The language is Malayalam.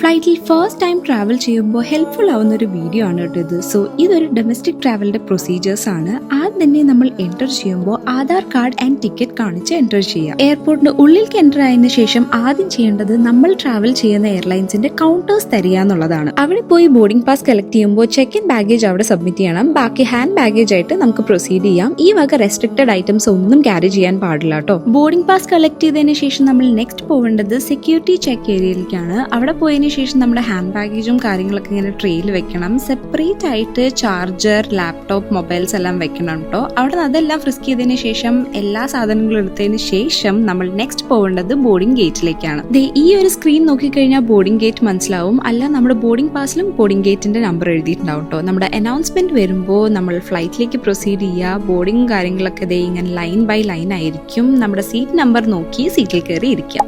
ഫ്ലൈറ്റിൽ ഫസ്റ്റ് ടൈം ട്രാവൽ ചെയ്യുമ്പോൾ ഹെൽപ്ഫുൾ ആവുന്ന ഒരു വീഡിയോ ആണ് കേട്ടോ ഇത്. സോ ഇതൊരു ഡൊമസ്റ്റിക് ട്രാവലിന്റെ പ്രൊസീജിയേഴ്സ് ആണ്. ആദ്യം തന്നെ നമ്മൾ എന്റർ ചെയ്യുമ്പോൾ ആധാർ കാർഡ് ആൻഡ് ടിക്കറ്റ് കാണിച്ച് എന്റർ ചെയ്യാം എയർപോർട്ടിന് ഉള്ളിലേക്ക് എന്റർ ആയതിനു ശേഷം ആദ്യം ചെയ്യേണ്ടത് നമ്മൾ ട്രാവൽ ചെയ്യുന്ന എയർലൈൻസിന്റെ കൗണ്ടേഴ്സ് തരിക എന്നുള്ളതാണ്. അവിടെ പോയി ബോർഡിംഗ് പാസ് കളക്ട് ചെയ്യുമ്പോൾ ചെക്ക് ഇൻ ബാഗേജ് അവിടെ സബ്മിറ്റ് ചെയ്യണം. ബാക്കി ഹാൻഡ് ബാഗേജ് ആയിട്ട് നമുക്ക് പ്രൊസീഡ് ചെയ്യാം. ഈ വക റെസ്ട്രിക്റ്റഡ് ഐറ്റംസ് ഒന്നും ക്യാരി ചെയ്യാൻ പാടില്ല കേട്ടോ. ബോർഡിംഗ് പാസ് കളക്ട് ചെയ്തതിന് ശേഷം നമ്മൾ നെക്സ്റ്റ് പോകേണ്ടത് സെക്യൂരിറ്റി ചെക്ക് ഏരിയയിലേക്കാണ് അവിടെ പോയതിനു ശേഷം നമ്മുടെ ഹാൻഡ് ബാഗേജും കാര്യങ്ങളൊക്കെ ഇങ്ങനെ ട്രെയിൽ വെക്കണം. സെപ്പറേറ്റ് ആയിട്ട് ചാർജർ ലാപ്ടോപ്പ് മൊബൈൽസ് എല്ലാം വെക്കണം കേട്ടോ അവിടെ അതെല്ലാം ഫ്രിസ്ക് ചെയ്തതിന് ശേഷം എല്ലാ സാധനങ്ങളും എടുത്തതിന് ശേഷം നമ്മൾ നെക്സ്റ്റ് പോകേണ്ടത് ബോർഡിംഗ് ഗേറ്റിലേക്കാണ് ഈ ഒരു സ്ക്രീൻ നോക്കിക്കഴിഞ്ഞാൽ ബോർഡിംഗ് ഗേറ്റ് മനസ്സിലാവും. അല്ല നമ്മുടെ ബോർഡിംഗ് പാസിലും ബോർഡിംഗ് ഗേറ്റിന്റെ നമ്പർ എഴുതിയിട്ടുണ്ടാവും കേട്ടോ നമ്മുടെ അനൗൺസ്മെന്റ് വരുമ്പോൾ നമ്മൾ ഫ്ലൈറ്റിലേക്ക് പ്രൊസീഡ് ചെയ്യുക. ബോർഡിംഗ് കാര്യങ്ങളൊക്കെ ഇങ്ങനെ ലൈൻ ബൈ ലൈൻ ആയിരിക്കും. നമ്മുടെ സീറ്റ് നമ്പർ നോക്കി സീറ്റിൽ കയറി ഇരിക്കാം